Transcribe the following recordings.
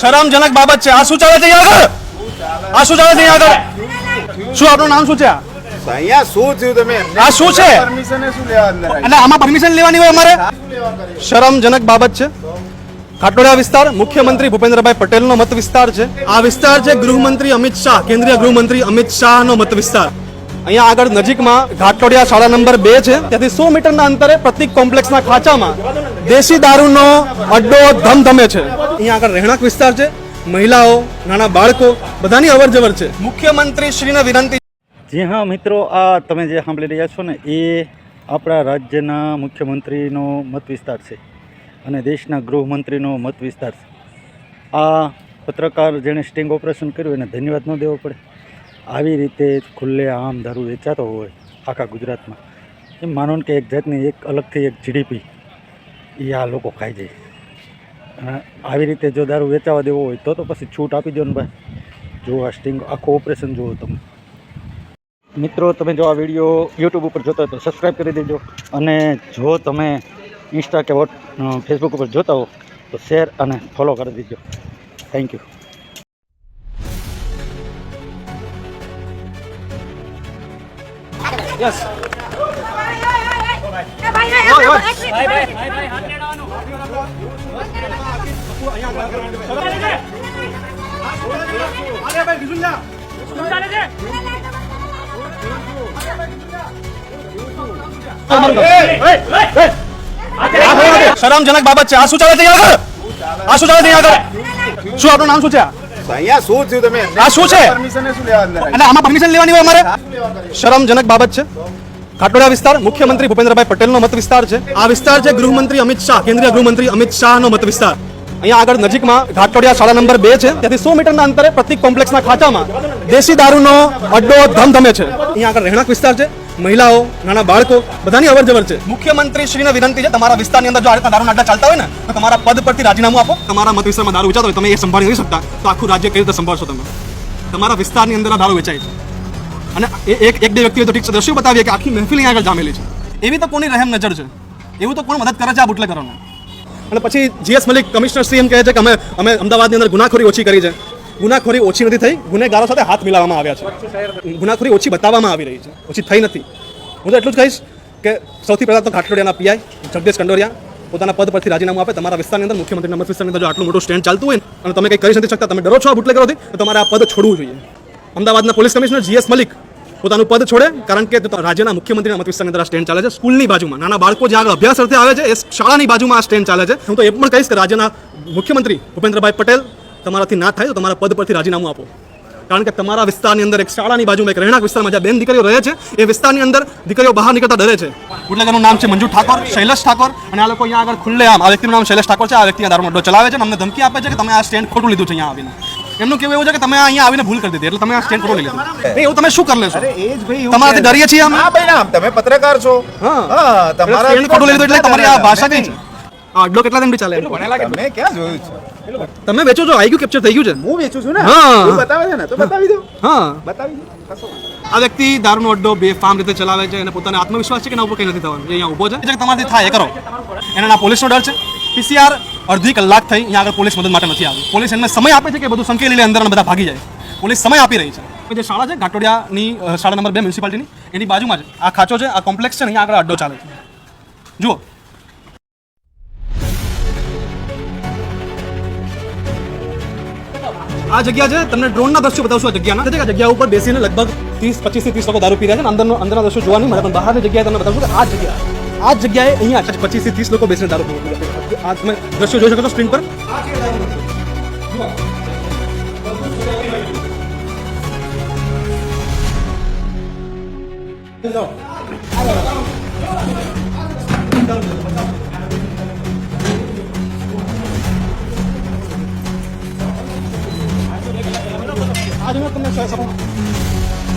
શરમજનક બાબત છે. આ શું ચાલે છે આગળ? આ શું ચાલે છે આગળ? શું આપણું નામ શું છે અહીંયા શું થયું તમે? આ શું છે? પરમિશન શું લેવા અંદર એટલે આમાં પરમિશન લેવાની હોય અમારે? શરમજનક બાબત છે. ખાટોડિયા વિસ્તાર મુખ્યમંત્રી ભૂપેન્દ્રભાઈ પટેલનો મત વિસ્તાર છે. આ વિસ્તાર છે ગૃહમંત્રી અમિત શાહ કેન્દ્રીય ગૃહમંત્રી અમિત શાહનો મત વિસ્તાર. અહીંયા આગળ નજીકમાં ઘાટોડિયા શાળા નંબર બે છે. ત્યાંથી સો મીટરના અંતરે પ્રતિક કોમ્પ્લેક્સના ખાંચામાં દેશી દારૂનો અડ્ડો ધમધમે છે. અહીંયા આગળ રહેણાંક વિસ્તાર છે. મહિલાઓ નાના બાળકો બધાની અવર જવર છે. મુખ્યમંત્રી શ્રીને વિનંતી જી હા મિત્રો આ તમે જે સાંભળી રહ્યા છો ને એ આપણા રાજ્યના મુખ્યમંત્રીનો મત વિસ્તાર છે અને દેશના ગૃહમંત્રીનો મત વિસ્તાર છે. આ પત્રકાર જેણે સ્ટિંગ ઓપરેશન કર્યું એને ધન્યવાદ ન દેવો પડે. આવી રીતે ખુલ્લે આમ દારૂ વેચાતો હોય આખા ગુજરાતમાં એમ માનો કે એક જાતની એક અલગથી એક જીડીપી એ આ લોકો ખાઈ જાય અને આવી રીતે જો દારૂ વેચાવા દેવો હોય તો તો પછી છૂટ આપી દો ને ભાઈ. જો આ સ્ટિંગ આખું ઓપરેશન જુઓ તમે. મિત્રો, તમે જો આ વીડિયો યુટ્યુબ ઉપર જોતા હોય તો સબસ્ક્રાઈબ કરી દેજો. અને જો તમે ઇન્સ્ટા કે વોટ ફેસબુક ઉપર જોતા હો તો શેર અને ફોલો કરી દેજો. થેન્ક યુ યસ શરમજનક બાબત છે. આ શું ચાલે છે અહીંયા આગળ આ શું ચાલે છે અહીંયા આગળ શું આપણું નામ શું છે? આ? અહીંયા શું થયું તમે? આ શું છે? આમાં પરમિશન લેવાની હોય અમારે? શરમજનક બાબત છે. ખાટોડિયા વિસ્તાર મુખ્યમંત્રી ભૂપેન્દ્રભાઈ પટેલનો મત વિસ્તાર છે. આ વિસ્તાર છે ગૃહમંત્રી અમિત શાહ કેન્દ્રીય ગૃહમંત્રી અમિત શાહનો મત વિસ્તાર. અહીંયા આગળ નજીકમાં ઘાટોડિયા શાળા નંબર બે છે. ત્યાંથી સો મીટરના અંતરે પ્રતિક કોમ્પ્લેક્સના ખાચામાં દેશી દારૂનો અડ્ડો ધમધમે છે. અહીંયા આગળ રહેણાંક વિસ્તાર છે. મહિલાઓ નાના બાળકો બધાની અવર જવર છે. મુખ્યમંત્રી શ્રીને વિનંતી છે તમારા વિસ્તારની અંદર જો આ રીતના દારૂના અડ્ડા ચાલતા હોય ને તો તમારા પદ પરથી રાજીનામું આપો. તમારા મત વિસ્તારમાં દારૂ વેચાતો હોય તમે એ સંભાળી નહીં શકતા. તો આખું રાજ્ય કઈ રીતે સંભાળશો તમે? તમારા વિસ્તારની અંદર આ દારૂ વેચાય છે. અને એક એક બે વ્યક્તિઓ તો ઠીક છે. દ્રશ્યો બતાવીએ કે આખી મહેફિલ આગળ જામેલી છે? એવી તો કોની રહેમ નજર છે? એવું તો કોણ મદદ કરે છે આ બુટલેકરોને અને પછી G S Malik commissioner Shri એમ કહે છે કે અમે અમે અમદાવાદની અંદર ગુનાખોરી ઓછી કરી છે. ગુનાખોરી ઓછી નથી થઈ ગુનેગારો સાથે હાથ મિલાવવામાં આવ્યા છે. ગુનાખોરી ઓછી બતાવવામાં આવી રહી છે. ઓછી થઈ નથી. હું તો એટલું જ કહીશ કે સૌથી પહેલાં તો ઘાટલોડિયાના પીઆઈ જગદીશ કંડોરિયા પોતાના પદ પરથી રાજીનામું આપે. તમારા વિસ્તારની અંદર મુખ્યમંત્રીના મત વિસ્તારની અંદર જો આટલું મોટું સ્ટેન્ડ ચાલતું હોય અને તમે કંઈ કરી નથી શકતા તમે ડરો છો આ બુટલેગરોથી તો તમારે આ પદ છોડવું જોઈએ. અમદાવાદના પોલીસ કમિશનર જીએસ મલિક પોતાનું પદ છોડે, કારણ કે રાજ્યના મુખ્યમંત્રીના મતવિસ્તારની અંદર આ સ્ટેન્ડ ચાલે છે, સ્કૂલની બાજુમાં. નાના બાળકો જે આગળ અભ્યાસ અર્થે આવે છે, એ શાળાની બાજુમાં આ સ્ટેન્ડ ચાલે છે. હું તો એ પણ કહીશ કે રાજ્યના મુખ્યમંત્રી ભૂપેન્દ્રભાઈ પટેલ તમારાથી ના થાય તો તમારા પદ પરથી રાજીનામું આપો. કારણ કે તમારા વિસ્તારની અંદર એક શાળાની બાજુમાં એક રહેણાંક વિસ્તારમાં જ્યાં બેન દીકરીઓ રહે છે, એ વિસ્તારની અંદર દીકરીઓ બહાર નીકળતા ડરે છે. બુટલેગરનું નામ છે મંજુ ઠાકોર, શૈલેષ ઠાકોર, અને આ લોકો અહીંયા આગળ ખુલ્લે આમ આ વ્યક્તિનું નામ શૈલેષ ઠાકોર છે, આ વ્યક્તિ દારૂનો અડ્ડો ચલાવે છે અમને ધમકી આપે છે કે તમે આ સ્ટેન્ડ ખોટું લીધું છે અહીંયા આવીને. એમનું કેવું એવું છે કે તમે અહીંયા આવીને ભૂલ કરી દીધી એટલે તમે આ સ્ટેન્ડ કરો લઈ લીધું. નહીં એવું તમે શું કરી લેશો? અરે એ જ ભાઈ એવું તમારાથી ડરીએ છીએ અમે? હા ભાઈ ના તમે પત્રકાર છો. હા. તમારા સ્ટેન્ડ ખોટું લીધું એટલે તમારી આ ભાષા કઈ આ અડ્ડો કેટલા દિન ચાલે? તમે ક્યાં જોયું છે? તમે વેચો છો? આઈ ગયું કેપ્ચર થઈ ગયું છે? હું વેચું છું ને? હા. બતાવે છે ને? તો બતાવી દો. હા. બતાવી દો. આ વ્યક્તિ દારૂનો અડ્ડો બે ફાર્મ રીતે ચલાવે છે અને પોતાને આત્મવિશ્વાસ છે કે એના ઉપર કંઈ નથી થવાનું? એ અહીંયા ઊભો છે. જે તમારાથી થાય એ કરો. એને ના પોલીસનો ડર છે. પીસીઆર અડધી કલાક થઈ અહીંયા આગળ પોલીસ મદદ માટે નથી આવી. પોલીસ એમને સમય આપે છે કે બધું સંકેલી લે અંદર બધા ભાગી જાય. પોલીસ સમય આપી રહી છે. જે શાળા છે ઘાટોડિયાની શાળા નંબર બે મ્યુનિસિપાલિટીની એની બાજુમાં છે. આ ખાચો છે આ કોમ્પ્લેક્સ છે ને અહીંયા આગળ અડ્ડો ચાલે છે. જુઓ. આ જગ્યા છે, તમને ડ્રોનના દ્રશ્યો બતાવશું આ જગ્યાના છે કે આ જગ્યા ઉપર બેસીને લગભગ ત્રીસ, પચીસથી ત્રીસ લોકો દારૂ પી રહ્યા છે અને અંદરનો અંદરના દ્રશ્યો જોવા નહીં મળે, પણ બહારની જગ્યાએ તમને બતાવશું કે આ જગ્યા આ જગ્યાએ અહીંયા પચીસથી ત્રીસ લોકો બેસીને દારૂ પી રહ્યા છે. આ તમે દ્રશ્યો જોઈ શકો છો સ્ક્રીન પર. આજે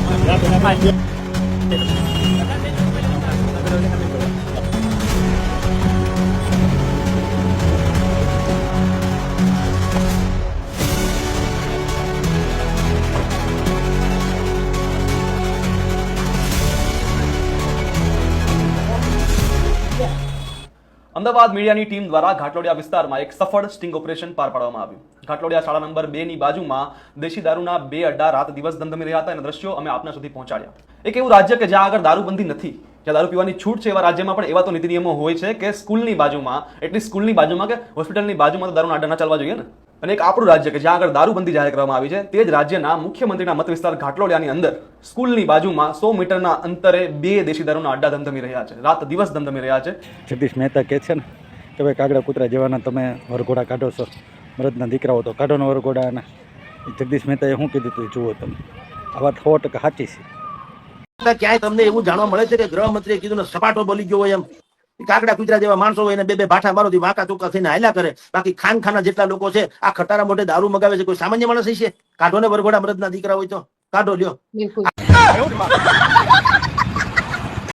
Gracias. અમદાવાદ મીડિયાની ટીમ દ્વારા ઘાટલોડિયા વિસ્તારમાં એક સફળ સ્ટિંગ ઓપરેશન પાર પાડવામાં આવ્યું. ઘાટલોડિયા શાળા નંબર બે ની બાજુમાં દેશી દારૂના બે અડ્ડા રાત દિવસ ધમધમી રહ્યા હતા. અને દ્રશ્યો અમે આપના સુધી પહોંચાડ્યા. એક એવું રાજ્ય કે જ્યાં આગળ દારૂબંધી નથી, જ્યાં દારૂ પીવાની છૂટ છે એવા રાજ્યમાં પણ એવા તો નીતિ નિયમો હોય છે કે સ્કૂલની બાજુમાં, એટલી સ્કૂલની બાજુમાં કે હોસ્પિટલની બાજુમાં તો દારૂના અડ્ડા ના ચાલવા જોઈએ ને? અને એક આપણું રાજ્ય કે જ્યાં આગળ દારૂબંધી જાહેર કરવામાં આવી છે તે જ રાજ્યના મુખ્યમંત્રીના મત વિસ્તાર ઘાટલોડિયાની અંદર સ્કૂલની બાજુમાં સો મીટરના અંતરે બે દેશી દારૂના અડ્ડા ધમધમી રહ્યા છે. રાત દિવસ ધમધમી રહ્યા છે. જગદીશ મહેતા કહે છે ને કે ભાઈ કાગડા કૂતરા જેવાના તમે વરઘોડા કાઢો છો મરદના દીકરાઓ તો કાઢો ને વરઘોડાના એ જગદીશ મહેતાએ શું કીધું હતું જુઓ તમે. આ વાત સો ટકા સાચી છે. ક્યાંય તમને એવું જાણવા મળે છે કે ગૃહમંત્રીએ કીધું ને સપાટો બોલી ગયો હોય એમ? કાકડા કુતરા જેવા માણસો હોય એને બે બે ભાઠા મારો વાંકા ચૂકા થઈને હાલ્યા કરે. બાકી ખાન ખાના જેટલા લોકો છે આ ખટારા મોઢે દારૂ મગાવે છે કોઈ સામાન્ય માણસ હશે? કાઢો ને વરઘોડા મરદના દીકરા હોય તો. કાઢો લ્યો.